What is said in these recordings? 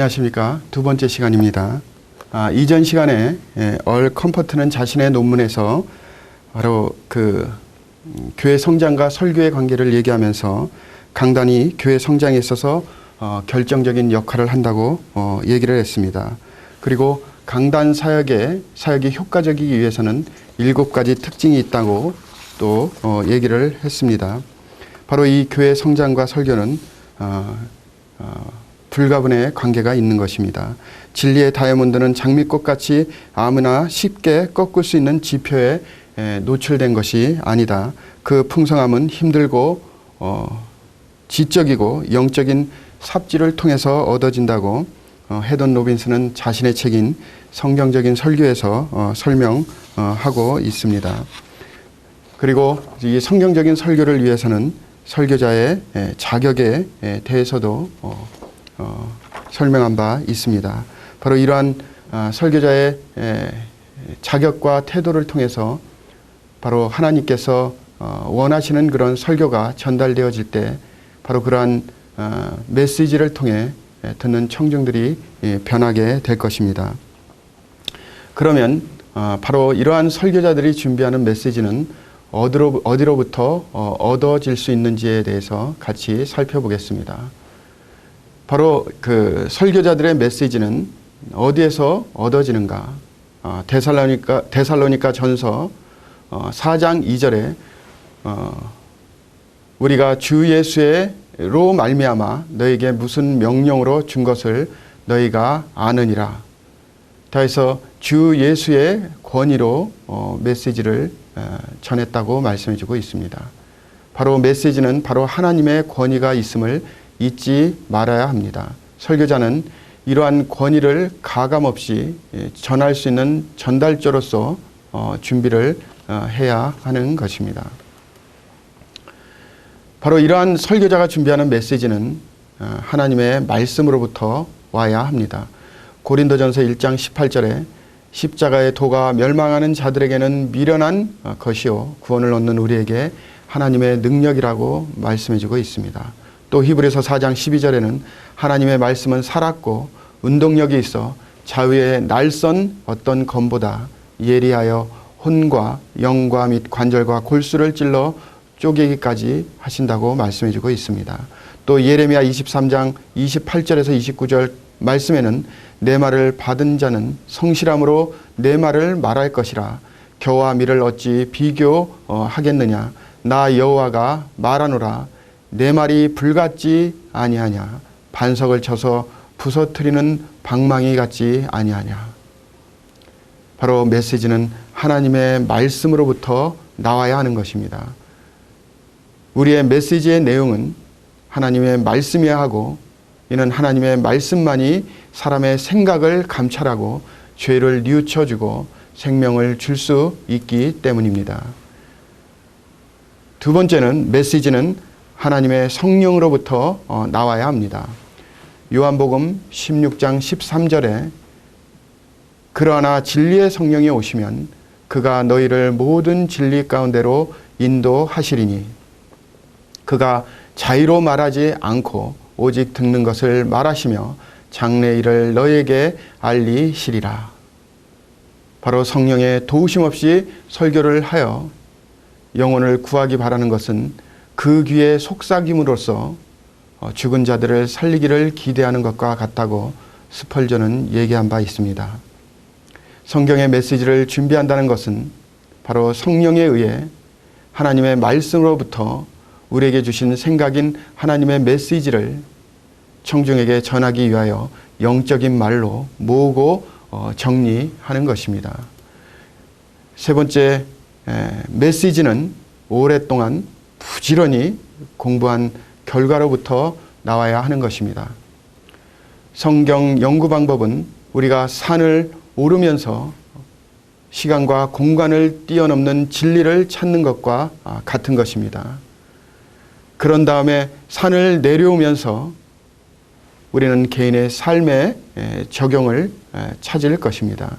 안녕하십니까. 두 번째 시간입니다. 아, 이전 시간에 예, 얼 컴퍼트는 자신의 논문에서 바로 그 음, 교회 성장과 설교의 관계를 얘기하면서 강단이 교회 성장에 있어서 어, 결정적인 역할을 한다고 어, 얘기를 했습니다. 그리고 강단 사역의 사역이 효과적이기 위해서는 일곱 가지 특징이 있다고 또 어, 얘기를 했습니다. 바로 이 교회 성장과 설교는 어, 어, 불가분의 관계가 있는 것입니다. 진리의 다이아몬드는 장미꽃 같이 아무나 쉽게 꺾을 수 있는 지표에 에, 노출된 것이 아니다. 그 풍성함은 힘들고 어, 지적이고 영적인 삽질을 통해서 얻어진다고 어, 헤던 로빈스는 자신의 책인 성경적인 설교에서 어, 설명하고 있습니다. 그리고 이 성경적인 설교를 위해서는 설교자의 에, 자격에 에, 대해서도 어, 어, 설명한 바 있습니다. 바로 이러한 아, 설교자의 에, 자격과 태도를 통해서 바로 하나님께서 어, 원하시는 그런 설교가 전달되어질 때 바로 그러한 어, 메시지를 통해 에, 듣는 청중들이 예, 변하게 될 것입니다. 그러면 어, 바로 이러한 설교자들이 준비하는 메시지는 어디로, 어디로부터 어, 얻어질 수 있는지에 대해서 같이 살펴보겠습니다. 바로 그 설교자들의 메시지는 어디에서 얻어지는가? 어, 데살로니가 데살로니가 전서 어, 4장 2절에 어, 우리가 주 예수의로 말미암아 너에게 무슨 명령으로 준 것을 너희가 아느니라. 다해서 주 예수의 권위로 어, 메시지를 어, 전했다고 말씀해주고 있습니다. 바로 메시지는 바로 하나님의 권위가 있음을 잊지 말아야 합니다. 설교자는 이러한 권위를 가감 없이 예, 전할 수 있는 전달자로서 어, 준비를 어, 해야 하는 것입니다. 바로 이러한 설교자가 준비하는 메시지는 어, 하나님의 말씀으로부터 와야 합니다. 고린도전서 1장 18절에 십자가의 도가 멸망하는 자들에게는 미련한 것이요 구원을 얻는 우리에게 하나님의 능력이라고 말씀해주고 있습니다. 또 히브리서 4장 12절에는 하나님의 말씀은 살았고 운동력이 있어 자위의 날선 어떤 검보다 예리하여 혼과 영과 및 관절과 골수를 찔러 쪼개기까지 하신다고 말씀해주고 있습니다. 또 예레미야 23장 28절에서 29절 말씀에는 내 말을 받은 자는 성실함으로 내 말을 말할 것이라. 겨와 밀을 어찌 비교하겠느냐? 나 여호와가 말하노라 내 말이 불같지 아니하냐 반석을 쳐서 부서뜨리는 방망이 같지 아니하냐 바로 메시지는 하나님의 말씀으로부터 나와야 하는 것입니다. 우리의 메시지의 내용은 하나님의 말씀이야 하고 이는 하나님의 말씀만이 사람의 생각을 감찰하고 죄를 뉘우쳐주고 생명을 줄 수 있기 때문입니다. 두 번째는 메시지는 하나님의 성령으로부터 어, 나와야 합니다. 요한복음 16장 13절에 그러나 진리의 성령이 오시면 그가 너희를 모든 진리 가운데로 인도하시리니 그가 자의로 말하지 않고 오직 듣는 것을 말하시며 장래 일을 너에게 알리시리라. 바로 성령의 도우심 없이 설교를 하여 영혼을 구하기 바라는 것은 그 귀에 속삭임으로써 어, 죽은 자들을 살리기를 기대하는 것과 같다고 스펄전은 얘기한 바 있습니다. 성경의 메시지를 준비한다는 것은 바로 성령에 의해 하나님의 말씀으로부터 우리에게 주신 생각인 하나님의 메시지를 청중에게 전하기 위하여 영적인 말로 모으고 어, 정리하는 것입니다. 세 번째 메시지는 오랫동안 부지런히 공부한 결과로부터 나와야 하는 것입니다. 성경 연구 방법은 우리가 산을 오르면서 시간과 공간을 뛰어넘는 진리를 찾는 것과 아, 같은 것입니다. 그런 다음에 산을 내려오면서 우리는 개인의 삶에 적용을 찾을 것입니다.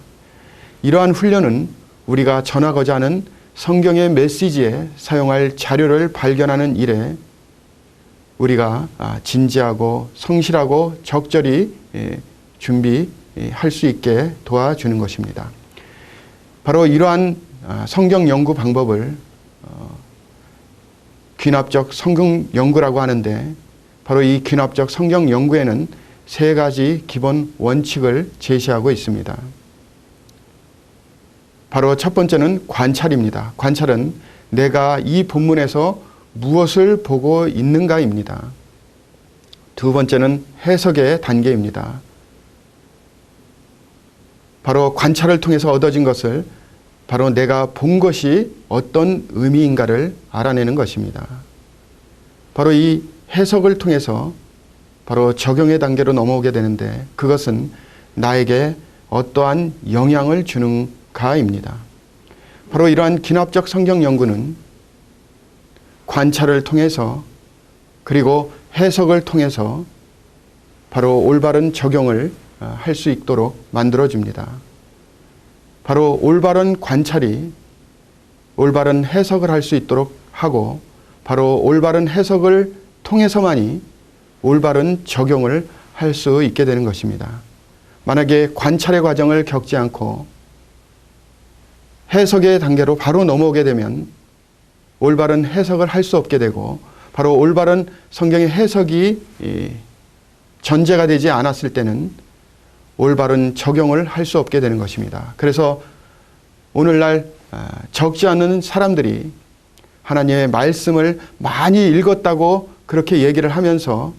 이러한 훈련은 우리가 전하고자 하는 성경의 메시지에 사용할 자료를 발견하는 일에 우리가 아, 진지하고 성실하고 적절히 예, 준비할 수 있게 도와주는 것입니다. 바로 이러한 아, 성경 연구 방법을 어, 귀납적 성경 연구라고 하는데 바로 이 귀납적 성경 연구에는 세 가지 기본 원칙을 제시하고 있습니다. 바로 첫 번째는 관찰입니다. 관찰은 내가 이 본문에서 무엇을 보고 있는가입니다. 두 번째는 해석의 단계입니다. 바로 관찰을 통해서 얻어진 것을 바로 내가 본 것이 어떤 의미인가를 알아내는 것입니다. 바로 이 해석을 통해서 바로 적용의 단계로 넘어오게 되는데 그것은 나에게 어떠한 영향을 주는 가입니다. 바로 이러한 기납적 성경 연구는 관찰을 통해서 그리고 해석을 통해서 바로 올바른 적용을 어, 할수 있도록 만들어줍니다. 바로 올바른 관찰이 올바른 해석을 할 수 있도록 하고 바로 올바른 해석을 통해서만이 올바른 적용을 할 수 있게 되는 것입니다. 만약에 관찰의 과정을 겪지 않고 해석의 단계로 바로 넘어오게 되면 올바른 해석을 할 수 없게 되고 바로 올바른 성경의 해석이 전제가 되지 않았을 때는 올바른 적용을 할 수 없게 되는 것입니다. 그래서 오늘날 아, 적지 않은 사람들이 하나님의 말씀을 많이 읽었다고 그렇게 얘기를 하면서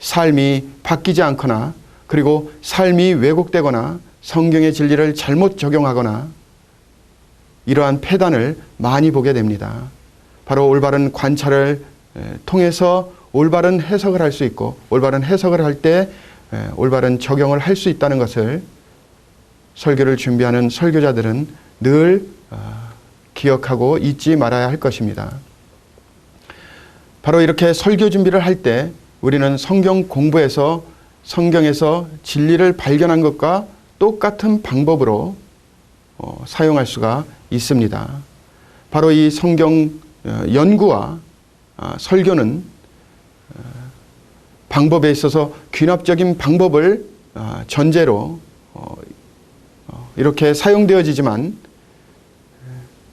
삶이 바뀌지 않거나 그리고 삶이 왜곡되거나 성경의 진리를 잘못 적용하거나 이러한 폐단을 많이 보게 됩니다. 바로 올바른 관찰을 통해서 올바른 해석을 할 수 있고 올바른 해석을 할때 예, 올바른 적용을 할 수 있다는 것을 설교를 준비하는 설교자들은 늘 아, 기억하고 잊지 말아야 할 것입니다. 바로 이렇게 설교 준비를 할 때 우리는 성경 공부에서 성경에서 진리를 발견한 것과 똑같은 방법으로 어, 사용할 수가 있습니다. 바로 이 성경 어, 연구와 아, 설교는 방법에 있어서 귀납적인 방법을 아, 전제로 어, 어, 이렇게 사용되어지지만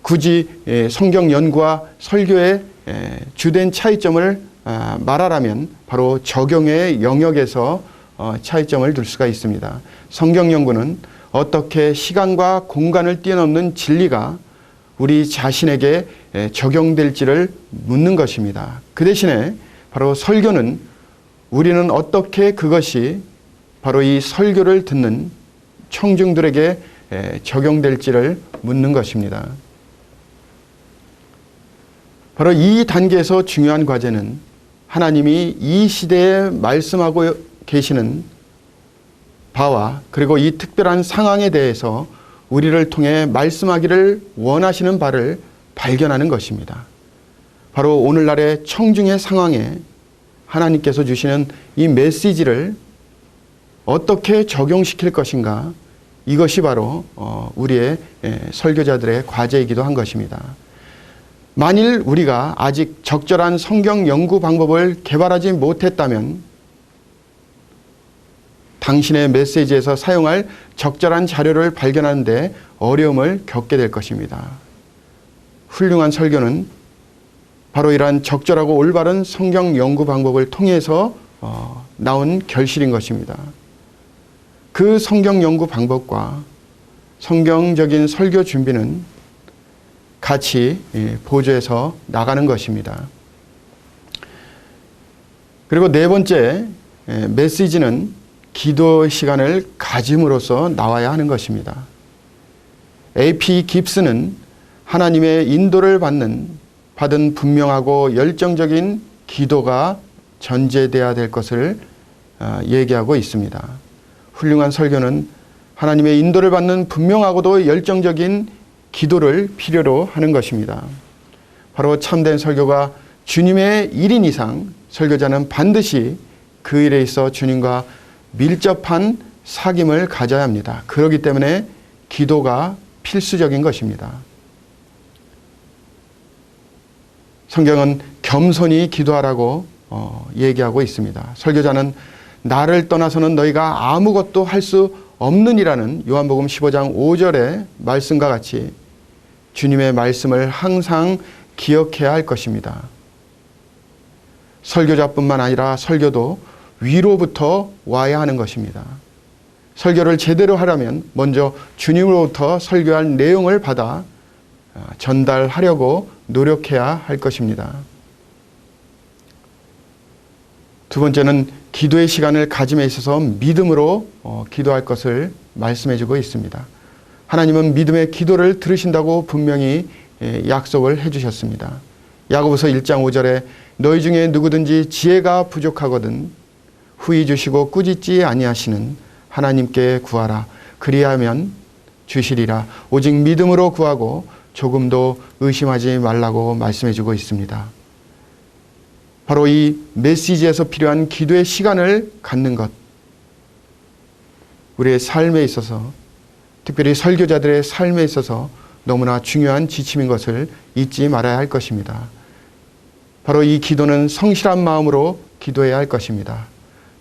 굳이 예, 성경 연구와 설교의 예, 주된 차이점을 아, 말하라면 바로 적용의 영역에서 어, 차이점을 둘 수가 있습니다. 성경 연구는 어떻게 시간과 공간을 뛰어넘는 진리가 우리 자신에게 예, 적용될지를 묻는 것입니다. 그 대신에 바로 설교는 우리는 어떻게 그것이 바로 이 설교를 듣는 청중들에게 적용될지를 묻는 것입니다. 바로 이 단계에서 중요한 과제는 하나님이 이 시대에 말씀하고 계시는 바와 그리고 이 특별한 상황에 대해서 우리를 통해 말씀하기를 원하시는 바를 발견하는 것입니다. 바로 오늘날의 청중의 상황에 하나님께서 주시는 이 메시지를 어떻게 적용시킬 것인가 이것이 바로 어, 우리의 예, 설교자들의 과제이기도 한 것입니다. 만일 우리가 아직 적절한 성경 연구 방법을 개발하지 못했다면 당신의 메시지에서 사용할 적절한 자료를 발견하는데 어려움을 겪게 될 것입니다. 훌륭한 설교는 바로 이러한 적절하고 올바른 성경 연구 방법을 통해서 어, 나온 결실인 것입니다. 그 성경 연구 방법과 성경적인 설교 준비는 같이 예, 보조해서 나가는 것입니다. 그리고 네 번째 예, 메시지는 기도 시간을 가짐으로써 나와야 하는 것입니다. A.P. 깁스는 하나님의 인도를 받는 받은 분명하고 열정적인 기도가 전제돼야 될 것을 어, 얘기하고 있습니다. 훌륭한 설교는 하나님의 인도를 받는 분명하고도 열정적인 기도를 필요로 하는 것입니다. 바로 참된 설교가 주님의 1인 이상 설교자는 반드시 그 일에 있어 주님과 밀접한 사귐을 가져야 합니다. 그렇기 때문에 기도가 필수적인 것입니다. 성경은 겸손히 기도하라고 어, 얘기하고 있습니다. 설교자는 나를 떠나서는 너희가 아무것도 할 수 없느니라는 요한복음 15장 5절의 말씀과 같이 주님의 말씀을 항상 기억해야 할 것입니다. 설교자뿐만 아니라 설교도 위로부터 와야 하는 것입니다. 설교를 제대로 하려면 먼저 주님으로부터 설교할 내용을 받아 아, 전달하려고 노력해야 할 것입니다. 두 번째는 기도의 시간을 가짐에 있어서 믿음으로 어, 기도할 것을 말씀해 주고 있습니다. 하나님은 믿음의 기도를 들으신다고 분명히 예, 약속을 해 주셨습니다. 야고보서 1장 5절에 너희 중에 누구든지 지혜가 부족하거든 후히 주시고 꾸짖지 아니하시는 하나님께 구하라 그리하면 주시리라 오직 믿음으로 구하고 조금도 의심하지 말라고 말씀해 주고 있습니다. 바로 이 메시지에서 필요한 기도의 시간을 갖는 것. 우리의 삶에 있어서, 특별히 설교자들의 삶에 있어서 너무나 중요한 지침인 것을 잊지 말아야 할 것입니다. 바로 이 기도는 성실한 마음으로 기도해야 할 것입니다.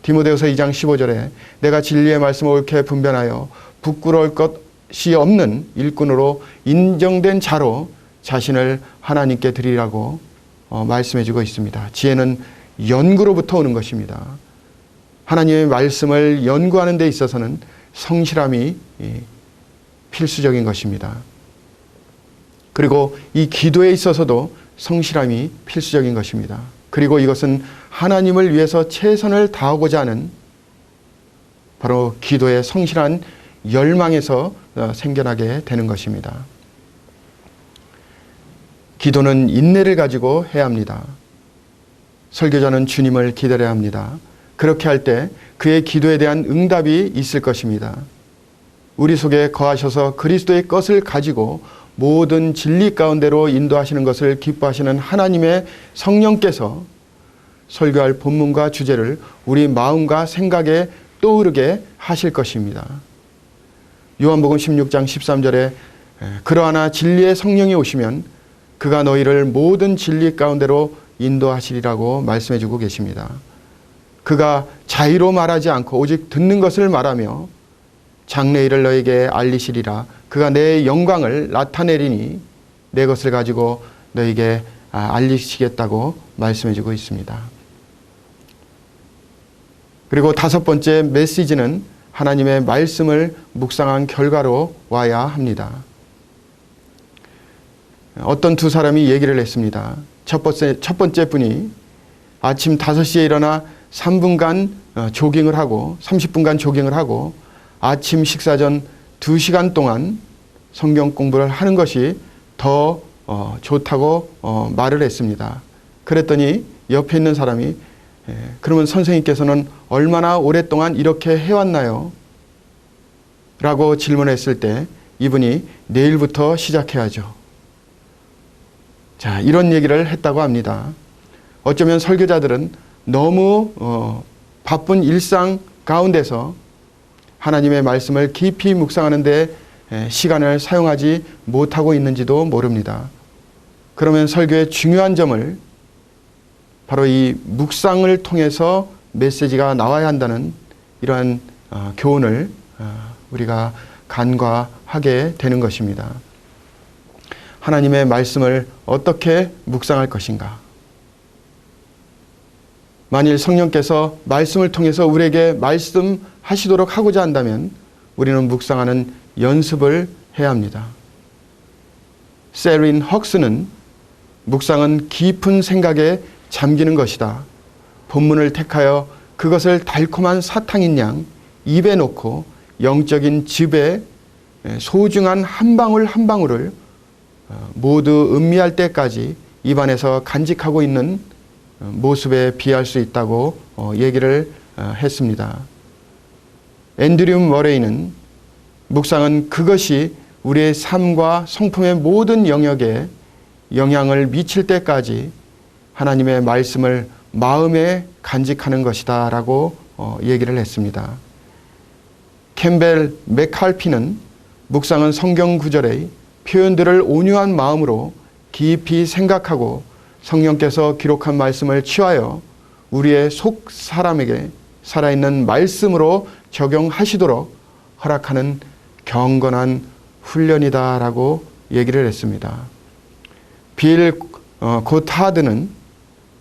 디모데후서 2장 15절에 내가 진리의 말씀을 옳게 분별하여 부끄러울 것이 없는 일꾼으로 인정된 자로 자신을 하나님께 드리라고 어, 말씀해주고 있습니다. 지혜는 연구로부터 오는 것입니다. 하나님의 말씀을 연구하는 데 있어서는 성실함이 예, 필수적인 것입니다. 그리고 이 기도에 있어서도 성실함이 필수적인 것입니다. 그리고 이것은 하나님을 위해서 최선을 다하고자 하는 바로 기도의 성실한 열망에서 어, 생겨나게 되는 것입니다. 기도는 인내를 가지고 해야 합니다. 설교자는 주님을 기다려야 합니다. 그렇게 할 때 그의 기도에 대한 응답이 있을 것입니다. 우리 속에 거하셔서 그리스도의 것을 가지고 모든 진리 가운데로 인도하시는 것을 기뻐하시는 하나님의 성령께서 설교할 본문과 주제를 우리 마음과 생각에 떠오르게 하실 것입니다. 요한복음 16장 13절에 그러하나 진리의 성령이 오시면 그가 너희를 모든 진리 가운데로 인도하시리라고 말씀해 주고 계십니다. 그가 자의로 말하지 않고 오직 듣는 것을 말하며 장래일을 너에게 알리시리라. 그가 내 영광을 나타내리니 내 것을 가지고 너에게 아, 알리시겠다고 말씀해 주고 있습니다. 그리고 다섯 번째 메시지는 하나님의 말씀을 묵상한 결과로 와야 합니다. 어떤 두 사람이 얘기를 했습니다. 첫 번째, 첫 번째 분이 아침 5시에 일어나 3분간 어, 조깅을 하고 30분간 조깅을 하고 아침 식사 전 2시간 동안 성경 공부를 하는 것이 더 어, 좋다고 어, 말을 했습니다. 그랬더니 옆에 있는 사람이 그러면 선생님께서는 얼마나 오랫동안 이렇게 해왔나요? 라고 질문했을 때 이분이 내일부터 시작해야죠. 자, 이런 얘기를 했다고 합니다. 어쩌면 설교자들은 너무 어, 바쁜 일상 가운데서 하나님의 말씀을 깊이 묵상하는데 시간을 사용하지 못하고 있는지도 모릅니다. 그러면 설교의 중요한 점을 바로 이 묵상을 통해서 메시지가 나와야 한다는 이러한 어, 교훈을 어, 우리가 간과하게 되는 것입니다. 하나님의 말씀을 어떻게 묵상할 것인가? 만일 성령께서 말씀을 통해서 우리에게 말씀하시도록 하고자 한다면 우리는 묵상하는 연습을 해야 합니다. 세린 헉스는 묵상은 깊은 생각에 잠기는 것이다. 본문을 택하여 그것을 달콤한 사탕인 양 입에 놓고 영적인 즙에 소중한 한 방울 한 방울을 어, 모두 음미할 때까지 입안에서 간직하고 있는 어, 모습에 비할 수 있다고 어, 얘기를 했습니다. 앤드류 머레이는 묵상은 그것이 우리의 삶과 성품의 모든 영역에 영향을 미칠 때까지 하나님의 말씀을 마음에 간직하는 것이다 라고 얘기를 했습니다. 캠벨 맥칼피는 묵상은 성경 구절의 표현들을 온유한 마음으로 깊이 생각하고 성령께서 기록한 말씀을 취하여 우리의 속 사람에게 살아있는 말씀으로 적용하시도록 허락하는 경건한 훈련이다라고 얘기를 했습니다. 빌 어, 고타드는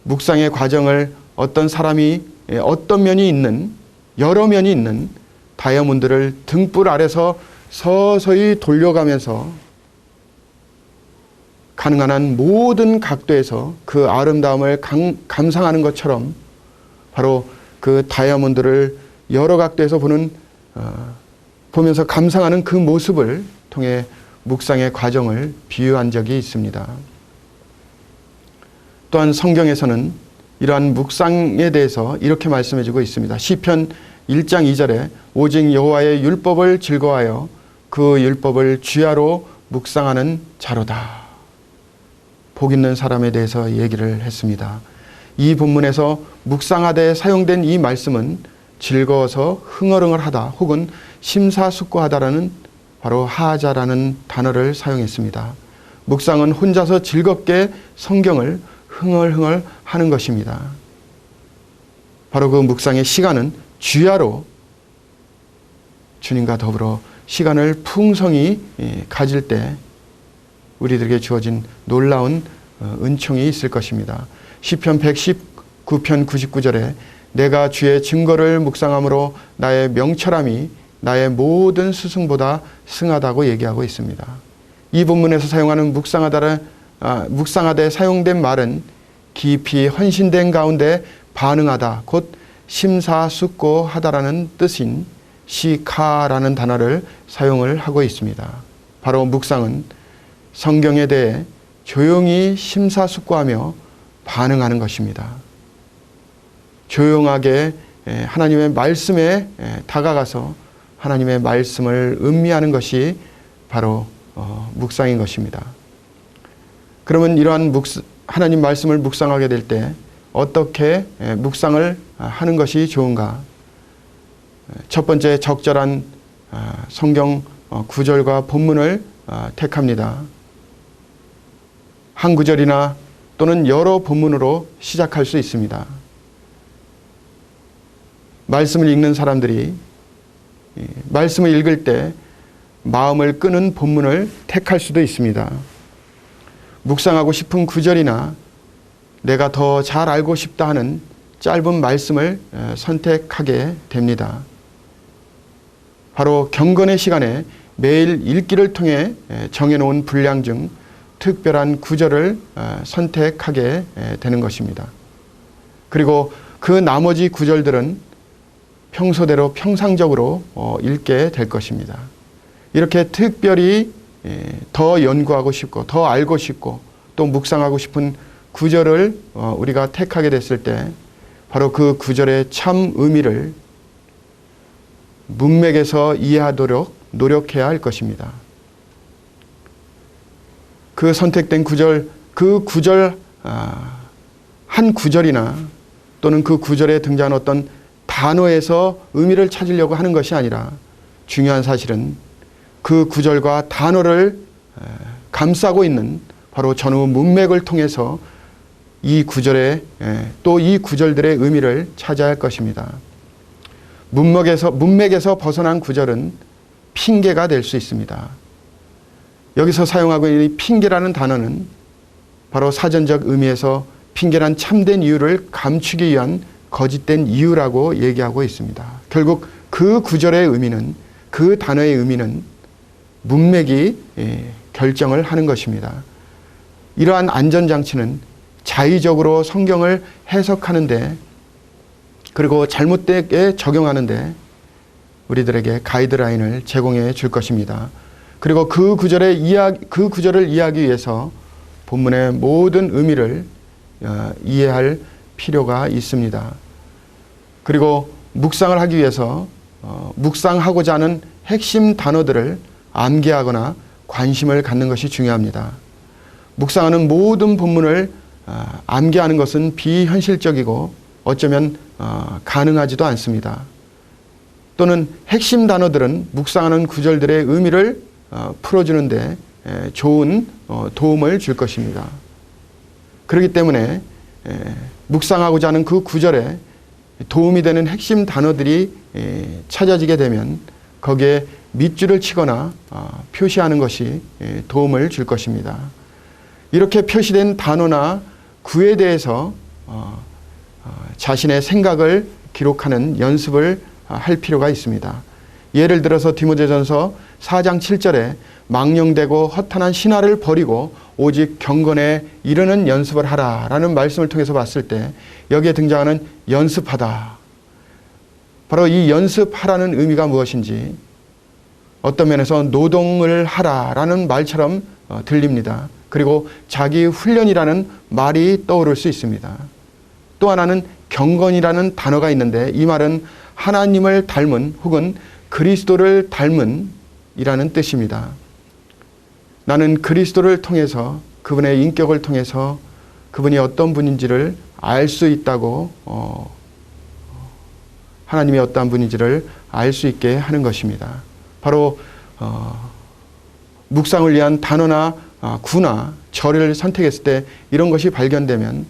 묵상의 과정을 어떤 사람이 예, 어떤 면이 있는 여러 면이 있는 다이아몬드를 등불 아래서 서서히 돌려가면서 가능한 한 모든 각도에서 그 아름다움을 강, 감상하는 것처럼 바로 그 다이아몬드를 여러 각도에서 보는 어, 보면서 감상하는 그 모습을 통해 묵상의 과정을 비유한 적이 있습니다. 또한 성경에서는 이러한 묵상에 대해서 이렇게 말씀해주고 있습니다. 시편 1장 2절에 오직 여호와의 율법을 즐거워하여 그 율법을 주야로 묵상하는 자로다. 복 있는 사람에 대해서 얘기를 했습니다. 이 본문에서 묵상하되 사용된 이 말씀은 즐거워서 흥얼흥얼하다 혹은 심사숙고하다라는 바로 하자라는 단어를 사용했습니다. 묵상은 혼자서 즐겁게 성경을 흥얼흥얼 하는 것입니다. 바로 그 묵상의 시간은 주야로 주님과 더불어 시간을 풍성히 예, 가질 때 우리들에게 주어진 놀라운 어, 은총이 있을 것입니다. 시편 119편 99절에 내가 주의 증거를 묵상함으로 나의 명철함이 나의 모든 스승보다 승하다고 얘기하고 있습니다. 이 본문에서 사용하는 묵상하다를 아, 묵상하되 사용된 말은 깊이 헌신된 가운데 반응하다 곧 심사숙고하다라는 뜻인 시카라는 단어를 사용을 하고 있습니다. 바로 묵상은 성경에 대해 조용히 심사숙고하며 반응하는 것입니다. 조용하게 하나님의 말씀에 다가가서 하나님의 말씀을 음미하는 것이 바로 어, 묵상인 것입니다. 그러면 이러한 묵, 하나님 말씀을 묵상하게 될 때 어떻게 묵상을 하는 것이 좋은가? 첫 번째 적절한 아, 성경 어, 구절과 본문을 아, 택합니다. 한 구절이나 또는 여러 본문으로 시작할 수 있습니다. 말씀을 읽는 사람들이 말씀을 읽을 때 마음을 끄는 본문을 택할 수도 있습니다. 묵상하고 싶은 구절이나 내가 더 잘 알고 싶다 하는 짧은 말씀을 선택하게 됩니다. 바로 경건의 시간에 매일 읽기를 통해 정해놓은 분량 중 특별한 구절을 선택하게 되는 것입니다. 그리고 그 나머지 구절들은 평소대로 평상적으로 어, 읽게 될 것입니다. 이렇게 특별히 더 연구하고 싶고 더 알고 싶고 또 묵상하고 싶은 구절을 어, 우리가 택하게 됐을 때 바로 그 구절의 참 의미를 문맥에서 이해하도록 노력해야 할 것입니다. 그 선택된 구절, 그 구절, 아, 한 구절이나 또는 그 구절에 등장한 어떤 단어에서 의미를 찾으려고 하는 것이 아니라 중요한 사실은 그 구절과 단어를 감싸고 있는 바로 전후 문맥을 통해서 이 구절에 또이 구절들의 의미를 찾아야 할 것입니다. 문맥에서 문맥에서 벗어난 구절은 핑계가 될 수 있습니다. 여기서 사용하고 있는 이 핑계라는 단어는 바로 사전적 의미에서 핑계란 참된 이유를 감추기 위한 거짓된 이유라고 얘기하고 있습니다. 결국 그 구절의 의미는 그 단어의 의미는 문맥이 예, 결정을 하는 것입니다. 이러한 안전장치는 자의적으로 성경을 해석하는데 그리고 잘못되게 적용하는데 우리들에게 가이드라인을 제공해 줄 것입니다. 그리고 그 구절의 이야 그 구절을 이해하기 위해서 본문의 모든 의미를 어, 이해할 필요가 있습니다. 그리고 묵상을 하기 위해서 어, 묵상하고자 하는 핵심 단어들을 암기하거나 관심을 갖는 것이 중요합니다. 묵상하는 모든 본문을 어, 암기하는 것은 비현실적이고 어쩌면 가능하지도 않습니다. 또는 핵심 단어들은 묵상하는 구절들의 의미를 풀어주는데 좋은 도움을 줄 것입니다. 그렇기 때문에 에, 묵상하고자 하는 그 구절에 도움이 되는 핵심 단어들이 에, 찾아지게 되면 거기에 밑줄을 치거나 아, 표시하는 것이 에, 도움을 줄 것입니다. 이렇게 표시된 단어나 구에 대해서 어, 어, 자신의 생각을 기록하는 연습을 아, 할 필요가 있습니다. 예를 들어서 디모데전서 4장 7절에 망령되고 허탄한 신화를 버리고 오직 경건에 이르는 연습을 하라라는 말씀을 통해서 봤을 때 여기에 등장하는 연습하다. 바로 이 연습하라는 의미가 무엇인지 어떤 면에서 노동을 하라라는 말처럼 어, 들립니다. 그리고 자기 훈련이라는 말이 떠오를 수 있습니다. 또 하나는 경건이라는 단어가 있는데 이 말은 하나님을 닮은 혹은 그리스도를 닮은 이라는 뜻입니다. 나는 그리스도를 통해서 그분의 인격을 통해서 그분이 어떤 분인지를 알 수 있다고 어, 하나님이 어떠한 분인지를 알 수 있게 하는 것입니다. 바로 어, 묵상을 위한 단어나 아, 구나 절을 선택했을 때 이런 것이 발견되면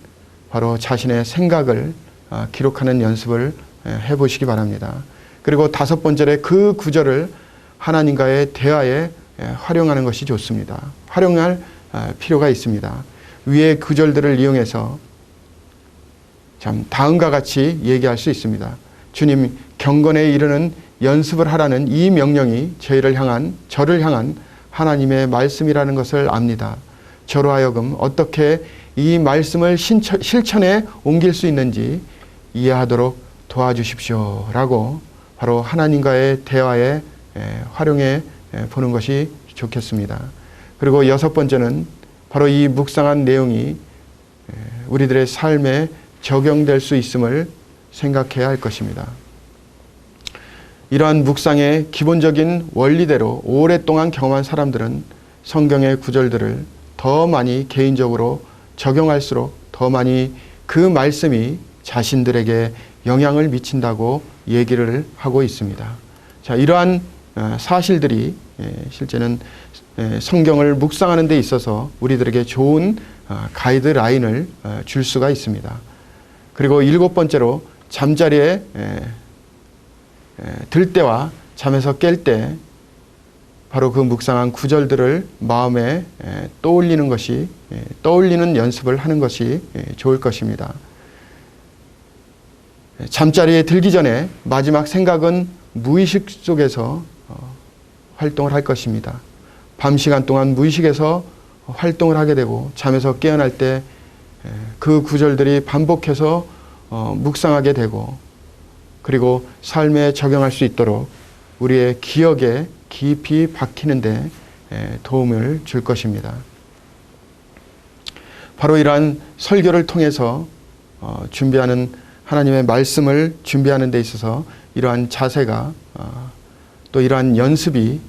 바로 자신의 생각을 아, 기록하는 연습을 에, 해보시기 바랍니다. 그리고 다섯 번째에 그 구절을 하나님과의 대화에 에, 활용하는 것이 좋습니다. 활용할 아, 필요가 있습니다. 위의 구절들을 이용해서 참 다음과 같이 얘기할 수 있습니다. 주님 경건에 이르는 연습을 하라는 이 명령이 저희를 향한 저를 향한 하나님의 말씀이라는 것을 압니다. 저로 하여금 어떻게 이 말씀을 신처, 실천에 옮길 수 있는지 이해하도록 도와주십시오 라고 바로 하나님과의 대화에 에, 활용해 에, 보는 것이 좋겠습니다. 그리고 여섯 번째는 바로 이 묵상한 내용이 에, 우리들의 삶에 적용될 수 있음을 생각해야 할 것입니다. 이러한 묵상의 기본적인 원리대로 오랫동안 경험한 사람들은 성경의 구절들을 더 많이 개인적으로 적용할수록 더 많이 그 말씀이 자신들에게 영향을 미친다고 얘기를 하고 있습니다. 자, 이러한 어, 사실들이 예, 실제는 예, 성경을 묵상하는 데 있어서 우리들에게 좋은 어, 가이드라인을 어, 줄 수가 있습니다. 그리고 일곱 번째로 잠자리에 예, 들 때와 잠에서 깰 때 바로 그 묵상한 구절들을 마음에 떠올리는 것이 떠올리는 연습을 하는 것이 좋을 것입니다. 잠자리에 들기 전에 마지막 생각은 무의식 속에서 어, 활동을 할 것입니다. 밤 시간 동안 무의식에서 활동을 하게 되고 잠에서 깨어날 때 그 구절들이 반복해서 어, 묵상하게 되고 그리고 삶에 적용할 수 있도록 우리의 기억에 깊이 박히는데 도움을 줄 것입니다. 바로 이러한 설교를 통해서 어, 준비하는 하나님의 말씀을 준비하는 데 있어서 이러한 자세가 어, 또 이러한 연습이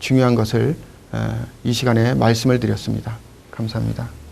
중요한 것을 이 시간에 말씀을 드렸습니다. 감사합니다.